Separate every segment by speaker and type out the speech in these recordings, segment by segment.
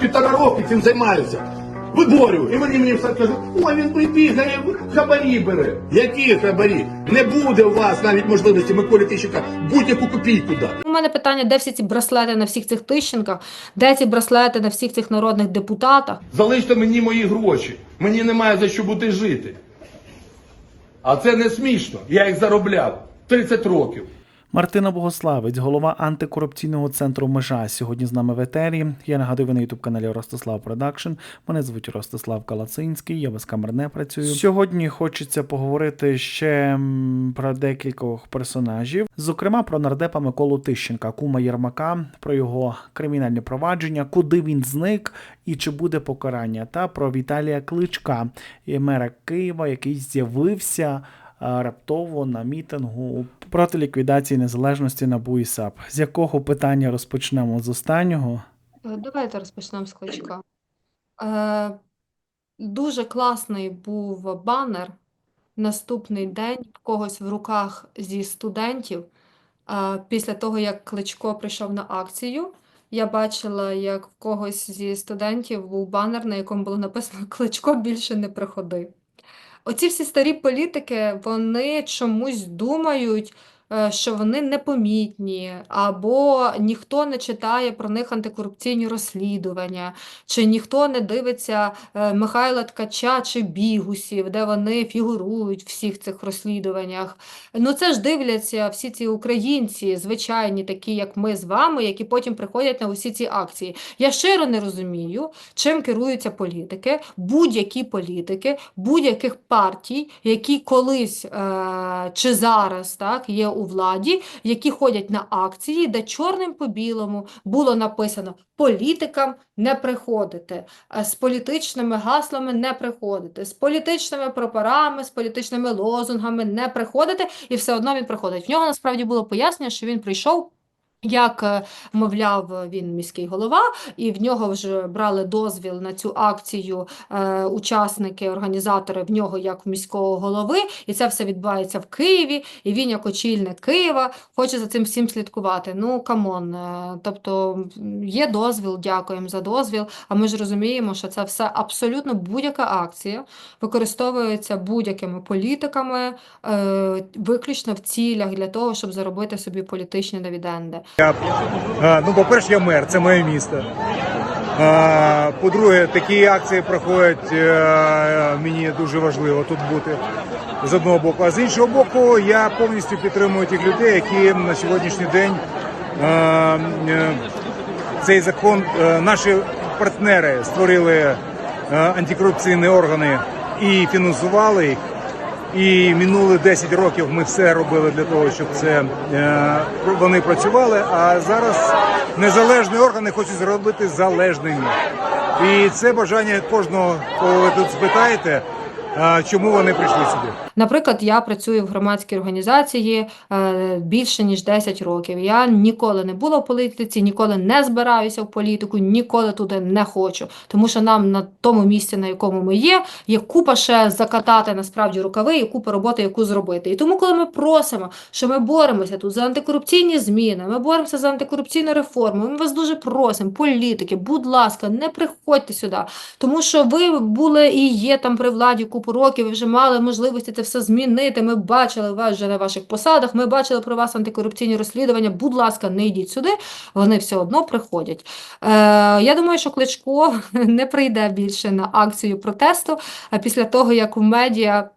Speaker 1: Півтора роки цим займаюся. Виборюю. І мені мені все кажуть, ой, він тут бігає, хабарі бере. Які хабарі? Не буде у вас навіть можливості Миколі Тищенка будь-яку копійку дати.
Speaker 2: У мене питання, де всі ці браслети на всіх цих тищенках, де ці браслети на всіх цих народних депутатах?
Speaker 1: Залиште мені мої гроші. Мені немає за що бути жити. А це не смішно. Я їх заробляв 30 років.
Speaker 3: Мартина Богославець, голова антикорупційного центру Межа. Сьогодні з нами в етері. Я нагадую, ви на ютуб каналі Ростислав Продакшн. Мене звуть Ростислав Калацинський. Я без камер не працюю. Сьогодні хочеться поговорити ще про декількох персонажів, зокрема про нардепа Миколу Тищенка, кума Єрмака, про його кримінальні провадження, куди він зник і чи буде покарання, та про Віталія Кличка, мера Києва, який з'явився раптово на мітингу проти ліквідації незалежності НАБУ і. З якого питання розпочнемо з останнього?
Speaker 2: Е, Давайте розпочнемо з кличка. Е, дуже класний був банер. Наступний день в когось в руках зі студентів. Е, після того, як Кличко прийшов на акцію, я бачила, як в когось зі студентів був банер, на якому було написано Кличко більше не приходи. Оці всі старі політики, вони чомусь думають, що вони непомітні, або ніхто не читає про них антикорупційні розслідування, чи ніхто не дивиться е, Михайла Ткача чи Бігусів, де вони фігурують в всіх цих розслідуваннях. Ну це ж дивляться всі ці українці, звичайні, такі як ми з вами, які потім приходять на усі ці акції. Я щиро не розумію, чим керуються політики, будь-які політики, будь-яких партій, які колись е, чи зараз так, є у владі, які ходять на акції, де чорним по білому було написано політикам не приходити, е, з політичними гаслами не приходити, з політичними прапорами, з політичними лозунгами не приходити, і все одно він приходить. В нього насправді було пояснення, що він прийшов. Як, е, мовляв, він міський голова, і в нього вже брали дозвіл на цю акцію е, учасники, організатори в нього як в міського голови, і це все відбувається в Києві, і він як очільник Києва хоче за цим всім слідкувати. Ну, камон, е, тобто є дозвіл, дякуємо за дозвіл, а ми ж розуміємо, що це все абсолютно будь-яка акція використовується будь-якими політиками, е, виключно в цілях для того, щоб заробити собі політичні дивіденди.
Speaker 4: А, Ну, по-перше, я мер, це моє місто. По-друге, такі акції проходять. е, Мені дуже важливо тут бути з одного боку. А з іншого боку, я повністю підтримую тих людей, які на сьогоднішній день е, е, цей закон, е, наші партнери створили е, антикорупційні органи і фінансували їх. І минули 10 років ми все робили для того, щоб це е, вони працювали. А зараз незалежні органи хочуть зробити залежними. І це бажання кожного, кого ви тут спитаєте, чому вони прийшли сюди.
Speaker 2: Наприклад, я працюю в громадській організації е, більше ніж 10 років. Я ніколи не була в політиці, ніколи не збираюся в політику, ніколи туди не хочу. Тому що нам на тому місці, на якому ми є, є купа ще закатати насправді рукави і купа роботи, яку зробити. І тому, коли ми просимо, що ми боремося тут за антикорупційні зміни, ми боремося за антикорупційну реформу. Ми вас дуже просимо, політики, будь ласка, не приходьте сюди, тому що ви були і є там при владі купу років, ви вже мали можливості це все змінити. Ми бачили вас вже на ваших посадах, ми бачили про вас антикорупційні розслідування. Будь ласка, не йдіть сюди, вони все одно приходять. Е, я думаю, що Кличко не прийде більше на акцію протесту після того, як в медіа.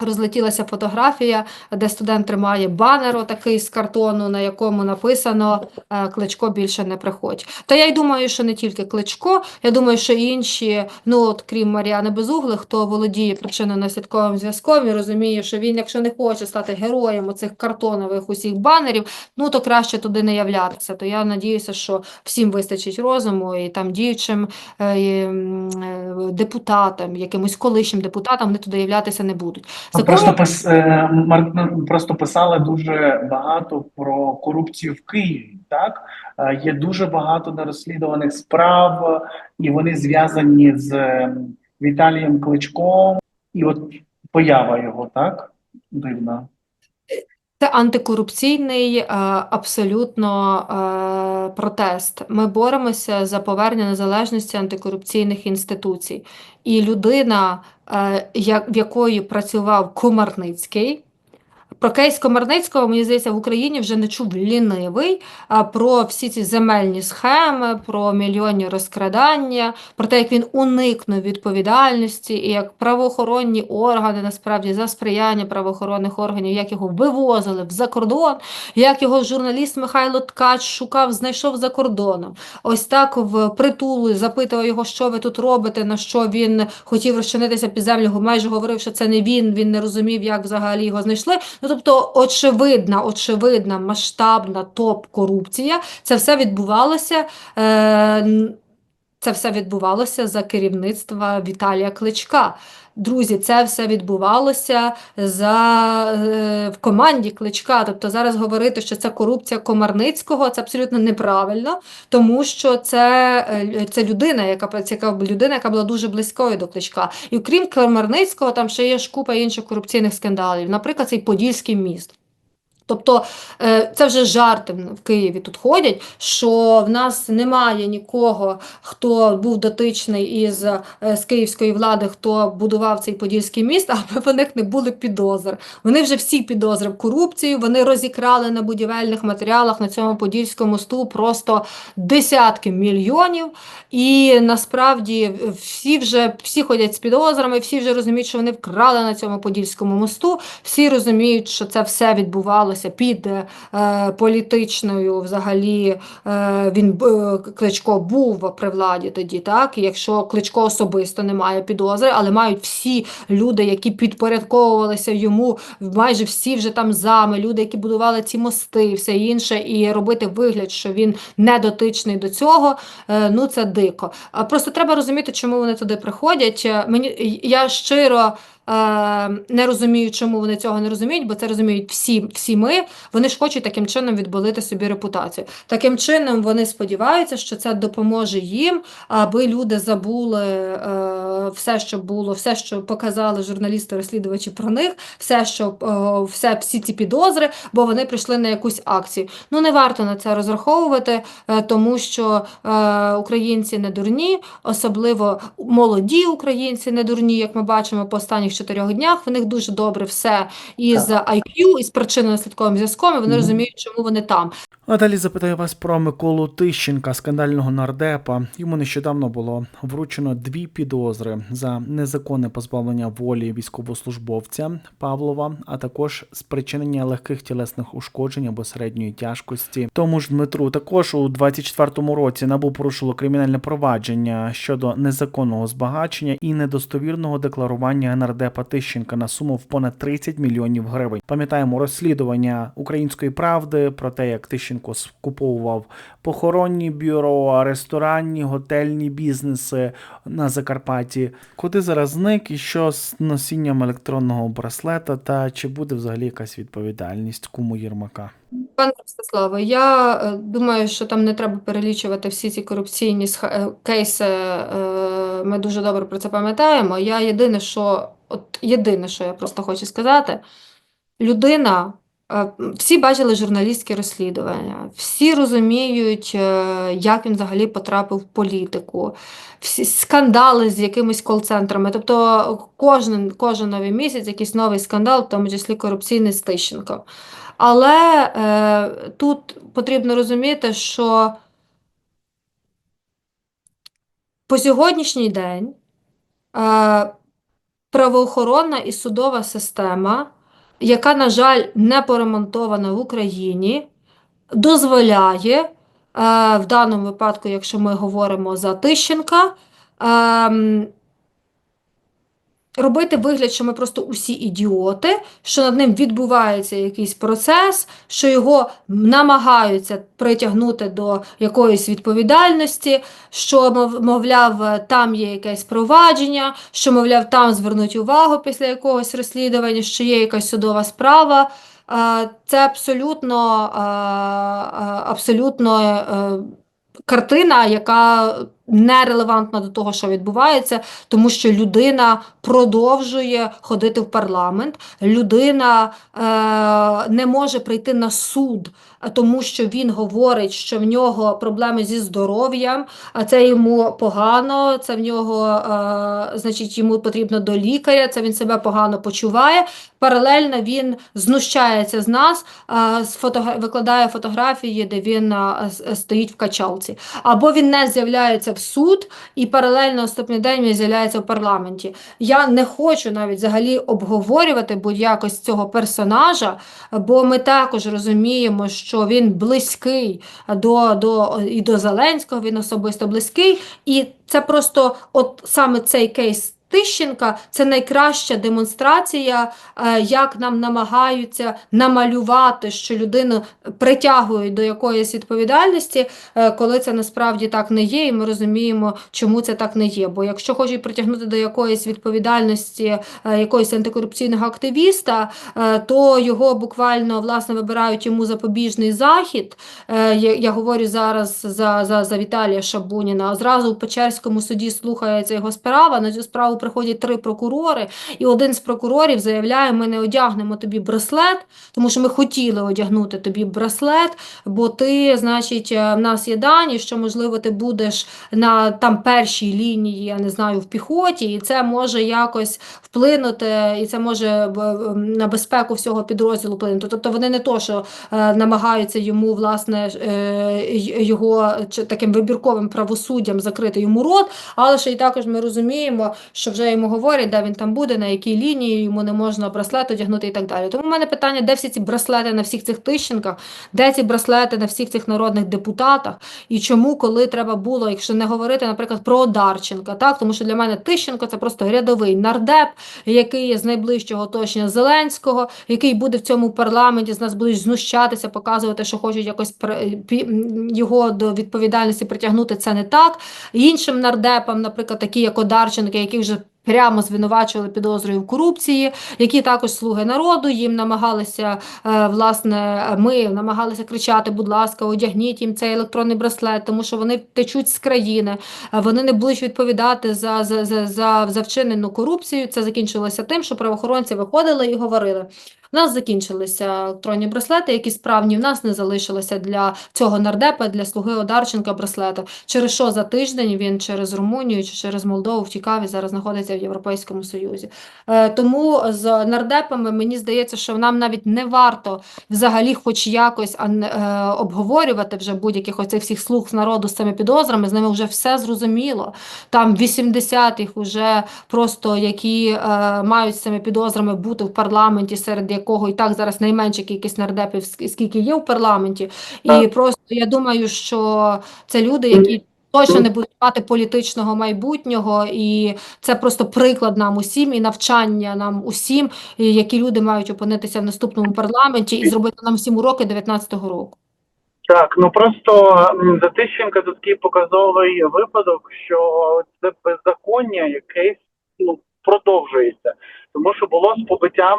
Speaker 2: Розлетілася фотографія, де студент тримає банер такий з картону, на якому написано е, Кличко більше не приходь. Та я й думаю, що не тільки Кличко, я думаю, що інші, ну от крім Маріани Безугли, хто володіє причинно-наслідковим зв'язком і розуміє, що він, якщо не хоче стати героєм оцих картонових усіх банерів, ну то краще туди не являтися. То я надіюся, що всім вистачить розуму і там діючим е, і, е, депутатам, якимось колишнім депутатам, вони туди являтися не будуть.
Speaker 5: Просто пис, е, просто писали дуже багато про корупцію в Києві. Так Е, є дуже багато нерозслідуваних справ, і вони зв'язані з Віталієм Кличком, і от поява його так дивна.
Speaker 2: Це антикорупційний е, абсолютно е, протест. Ми боремося за повернення незалежності антикорупційних інституцій. І людина, е, в якої працював Комарницький, про кейс Комарницького, мені здається, в Україні вже не чув лінивий, про всі ці земельні схеми, про мільйонні розкрадання, про те, як він уникнув відповідальності, і як правоохоронні органи, насправді, за сприяння правоохоронних органів, як його вивозили в за кордон, як його журналіст Михайло Ткач шукав, знайшов за кордоном. Ось так в притулу запитував його, що ви тут робите, на що він хотів розчинитися під землю, майже говорив, що це не він, він не розумів, як взагалі його знайшли. Ну, тобто, очевидна, очевидна, масштабна топ-корупція. Це все відбувалося. Е, це все відбувалося за керівництва Віталія Кличка. Друзі, це все відбувалося за, е, в команді Кличка. Тобто зараз говорити, що це корупція Комарницького, це абсолютно неправильно, тому що це, е, це людина, яка, яка людина, яка була дуже близькою до Кличка. І крім Комарницького, там ще є ж купа інших корупційних скандалів. Наприклад, цей Подільський міст. Тобто е, це вже жарти в Києві тут ходять, що в нас немає нікого, хто був дотичний із е, з київської влади, хто будував цей Подільський міст, аби в них не були підозр. Вони вже всі підозри в корупції, вони розікрали на будівельних матеріалах на цьому Подільському мосту просто десятки мільйонів. І насправді всі вже всі ходять з підозрами, всі вже розуміють, що вони вкрали на цьому Подільському мосту. Всі розуміють, що це все відбувалося під е, політичною, взагалі е, він е, Кличко був при владі тоді, так? Якщо Кличко особисто не має підозри, але мають всі люди, які підпорядковувалися йому, майже всі вже там зами, люди, які будували ці мости, все інше, і робити вигляд, що він не дотичний до цього, ну це дико. А просто треба розуміти, чому вони туди приходять. Мені я щиро. Не розумію, чому вони цього не розуміють, бо це розуміють всі, всі ми. Вони ж хочуть таким чином відболити собі репутацію. Таким чином вони сподіваються, що це допоможе їм, аби люди забули е, все, що було, все, що показали журналісти-розслідувачі про них, все, що все, всі ці підозри, бо вони прийшли на якусь акцію. Ну не варто на це розраховувати, е, тому що е, українці не дурні, особливо молоді українці не дурні, як ми бачимо по останніх чотирьох днях. В них дуже добре все із IQ, із причинно-наслідковим зв'язком, і вони
Speaker 5: Мгм.
Speaker 2: розуміють, чому вони там.
Speaker 3: А далі запитаю вас про Миколу Тищенка, скандального нардепа. Йому нещодавно було вручено дві підозри за незаконне позбавлення волі військовослужбовця Павлова, а також спричинення легких тілесних ушкоджень або середньої тяжкості. Тому ж Дмитру також у 24-му році набу порушило кримінальне провадження щодо незаконного збагачення і недостовірного декларування нардепа Тищенка на суму в понад 30 мільйонів гривень. Пам'ятаємо розслідування української правди про те, як Тищенко скуповував похоронні бюро, ресторанні, готельні бізнеси на Закарпатті. Куди зараз зник і що з носінням електронного браслета, та чи буде взагалі якась відповідальність куму Єрмака?
Speaker 2: Пане Ростиславе, я е, думаю, що там не треба перелічувати всі ці корупційні е, кейси. е, Ми дуже добре про це пам'ятаємо. Я єдине, що от єдине, що я просто хочу сказати, людина. е, Всі бачили журналістські розслідування, всі розуміють, е, як він взагалі потрапив в політику, всі скандали з якимись кол-центрами. Тобто кожен, кожен новий місяць якийсь новий скандал, в тому числі корупційний з Тищенком. Але е, тут потрібно розуміти, що по сьогоднішній день е, правоохоронна і судова система, яка, на жаль, не поремонтована в Україні, дозволяє е, в даному випадку, якщо ми говоримо за Тищенка, ем, робити вигляд, що ми просто усі ідіоти, що над ним відбувається якийсь процес, що його намагаються притягнути до якоїсь відповідальності, що, мовляв, там є якесь провадження, що, мовляв, там звернуть увагу після якогось розслідування, що є якась судова справа. Це абсолютно, абсолютно е, картина, яка нерелевантна до того, що відбувається, тому що людина продовжує ходити в парламент, людина е, не може прийти на суд, тому що він говорить, що в нього проблеми зі здоров'ям, а це йому погано, це в нього, е, значить, йому потрібно до лікаря, це він себе погано почуває. Паралельно він знущається з нас, е, з фотогра- викладає фотографії, де він е, стоїть в качалці. Або він не з'являється в суд, і паралельно наступний день він з'являється в парламенті. Я не хочу навіть взагалі обговорювати будь-якось цього персонажа, бо ми також розуміємо, що він близький до, до, і до Зеленського, він особисто близький. І це просто от саме цей кейс Тищенка це найкраща демонстрація, е, як нам намагаються намалювати, що людину притягують до якоїсь відповідальності, е, коли це насправді так не є, і ми розуміємо, чому це так не є. Бо якщо хочуть притягнути до якоїсь відповідальності е, якогось антикорупційного активіста, то його буквально власне вибирають йому запобіжний захід. Я, говорю зараз за, за, за Віталія Шабуніна. Зразу в Печерському суді слухається його справа. На цю справу приходять три прокурори, і один з прокурорів заявляє: ми не одягнемо тобі браслет, тому що ми хотіли одягнути тобі браслет, бо ти, значить, е, в нас є дані, що можливо ти будеш на там першій лінії, я не знаю, в піхоті, і це може якось вплинути, і це може е, е, на безпеку всього підрозділу вплинути. Тобто вони не то, що намагаються йому власне його таким вибірковим правосуддям закрити йому рот, але ще й також ми розуміємо, що вже йому говорять, де він там буде, на якій лінії йому не можна браслет одягнути і так далі. Тому в мене питання, де всі ці браслети на всіх цих тищенках, де ці браслети на всіх цих народних депутатах, і чому, коли треба було, якщо не говорити, наприклад, про Одарченка, так тому що для мене Тищенко це просто рядовий нардеп, який є з найближчого оточення Зеленського, який буде в цьому парламенті, з нас будуть знущатися, показувати, що хочуть якось м, його до відповідальності притягнути. Це не так. Іншим нардепам, наприклад, такі як Одарченко, які вже прямо звинувачували підозрою в корупції, які також слуги народу, їм намагалися, е, власне, ми намагалися кричати, будь ласка, одягніть їм цей електронний браслет, тому що вони течуть з країни, е, вони не будуть відповідати за, за, за, за, вчинену корупцію. Це закінчилося тим, що правоохоронці виходили і говорили. Нас закінчилися електронні браслети, які справні в нас не залишилося для цього нардепа, для слуги Одарченка браслета. Через що за тиждень він через Румунію чи через Молдову втікав і зараз знаходиться в Європейському Союзі. Е, тому з нардепами мені здається, що нам навіть не варто взагалі, хоч якось е, обговорювати вже будь-яких оцих всіх слуг з народу з цими підозрами. З ними вже все зрозуміло. Там 80 їх уже просто які е, мають з цими підозрами бути в парламенті, серед якого і так зараз найменша кількість нардепів, скільки є в парламенті. І просто я думаю, що це люди, які точно не будуть мати політичного майбутнього, і це просто приклад нам усім і навчання нам усім, які люди мають опинитися в наступному парламенті і зробити нам всім уроки 19-го року.
Speaker 5: Так, ну просто м, за Тищенка це такий показовий випадок, що це беззаконня якесь ну, продовжується. Тому що було з побиттям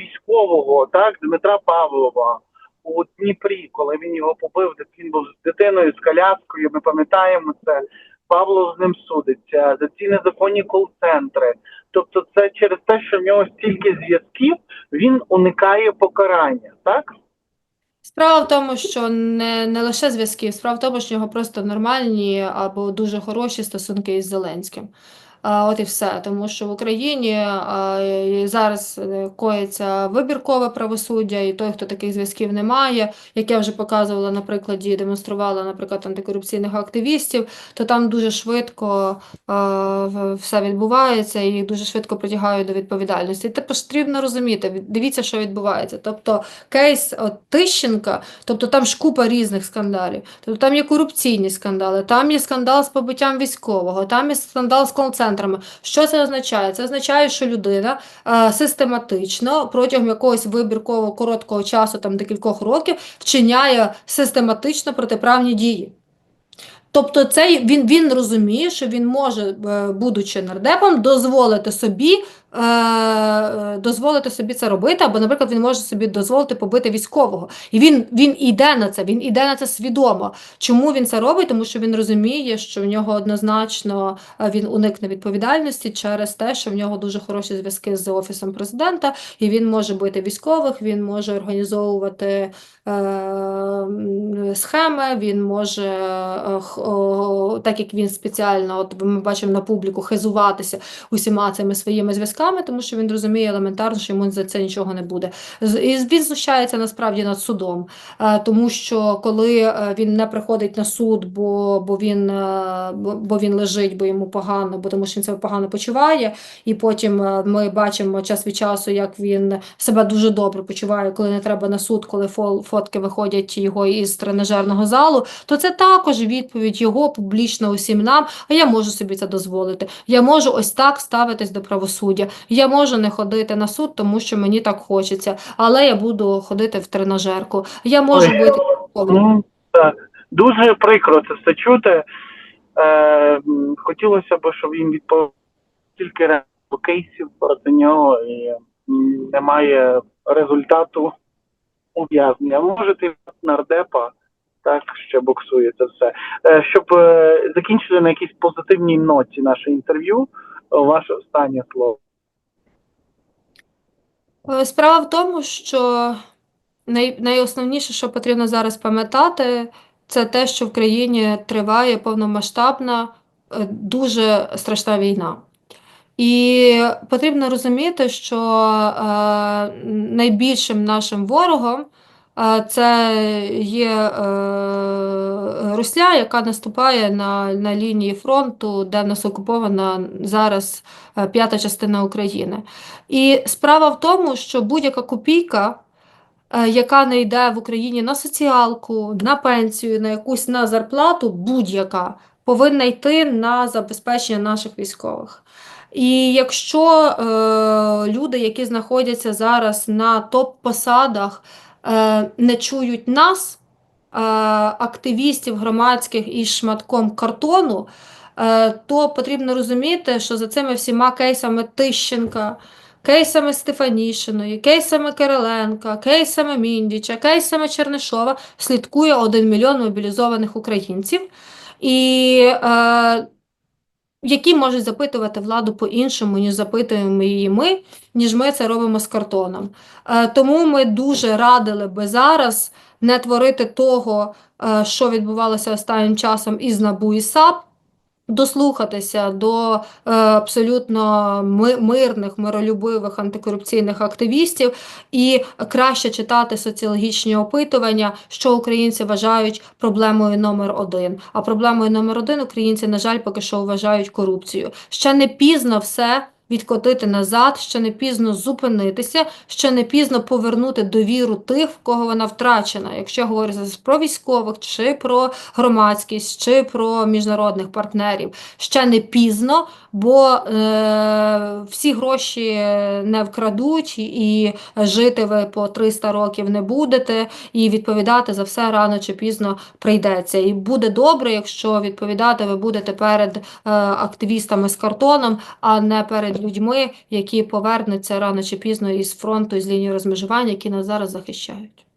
Speaker 5: військового, так, Дмитра Павлова у Дніпрі, коли він його побив, він був з дитиною, з коляскою, ми пам'ятаємо це. Павло з ним судиться за ці незаконні кол-центри. Тобто, це через те, що в нього стільки зв'язків, він уникає покарання, так?
Speaker 2: Справа в тому, що не, не лише зв'язків, справа в тому, що в нього просто нормальні або дуже хороші стосунки із Зеленським. От і все. Тому що в Україні зараз е, коїться вибіркове правосуддя, і той, хто таких зв'язків не має, як я вже показувала на прикладі, демонструвала, наприклад, антикорупційних активістів, то там дуже швидко все відбувається і дуже швидко притягають до відповідальності. І Це потрібно розуміти. Дивіться, що відбувається. Тобто кейс от, Тищенка, тобто там ж купа різних скандалів. Тобто там є корупційні скандали, там є скандал з побиттям військового, там є скандал з кол-центрами. Що це означає? Це означає, що людина е, систематично протягом якогось вибіркового короткого часу, там декількох років, вчиняє систематично протиправні дії. Тобто цей, він, він розуміє, що він може, е, будучи нардепом, дозволити собі е, дозволити собі це робити, або, наприклад, він може собі дозволити побити військового. І він, він іде на це, він іде на це свідомо. Чому він це робить? Тому що він розуміє, що в нього однозначно е, він уникне відповідальності через те, що в нього дуже хороші зв'язки з офісом президента, і він може бити військових, він може організовувати е, схеми, він може, е, так як він спеціально, от ми бачимо на публіку, хизуватися усіма цими своїми зв'язками, тому що він розуміє елементарно, що йому за це нічого не буде. І він знущається насправді над судом, е, тому що коли е, він не приходить на суд, бо, бо, він, е, бо, він лежить, бо йому погано, бо тому що він себе погано почуває, і потім ми бачимо час від часу, як він себе дуже добре почуває, коли не треба на суд, коли фотки виходять його із тренажерного залу, то це також відповідь його публічно усім нам. А я можу собі це дозволити. Я можу ось так ставитись до правосуддя. Я можу не ходити на суд, тому що мені так хочеться, але я буду ходити в тренажерку. Я можу
Speaker 5: Ой.
Speaker 2: бути.
Speaker 5: Ну так дуже прикро це все чути. Е, хотілося б, щоб він відповів тільки раз кейсів проти нього і немає результату ув'язнення. Можете нардепа так ще боксує це все. Е, щоб е, закінчити на якійсь позитивній ноті наше інтерв'ю, ваше останнє слово.
Speaker 2: Е, Справа в тому, що най, найосновніше, що потрібно зараз пам'ятати, це те, що в країні триває повномасштабна, е, дуже страшна війна. І потрібно розуміти, що е, найбільшим нашим ворогом це є е, Русня, яка наступає на, на лінії фронту, де в нас окупована зараз е, п'ята частина України. І справа в тому, що будь-яка копійка, е, яка не йде в Україні на соціалку, на пенсію, на якусь на зарплату, будь-яка, повинна йти на забезпечення наших військових. І якщо е, люди, які знаходяться зараз на топ-посадах, не чують нас, е, активістів громадських із шматком картону, е, то потрібно розуміти, що за цими всіма кейсами Тищенка, кейсами Стефанішиної, кейсами Кириленка, кейсами Міндіча, кейсами Чернишова слідкує один мільйон мобілізованих українців. І е, які можуть запитувати владу по-іншому, ніж запитуємо її ми, ніж ми це робимо з картоном. Е, Тому ми дуже радили би зараз не творити того, е, що відбувалося останнім часом із НАБУ і САП, дослухатися до е, абсолютно ми- мирних, миролюбивих антикорупційних активістів і краще читати соціологічні опитування, що українці вважають проблемою номер один. А проблемою номер один українці, на жаль, поки що вважають корупцію. Ще не пізно все відкотити назад, ще не пізно зупинитися, ще не пізно повернути довіру тих, в кого вона втрачена. Якщо говорити про військових, чи про громадськість, чи про міжнародних партнерів, ще не пізно, бо е, всі гроші не вкрадуть, і жити ви по 300 років не будете, і відповідати за все рано чи пізно прийдеться. І буде добре, якщо відповідати ви будете перед е, активістами з картоном, а не перед людьми, які повернуться рано чи пізно із фронту, із лінії розмежування, які нас зараз захищають.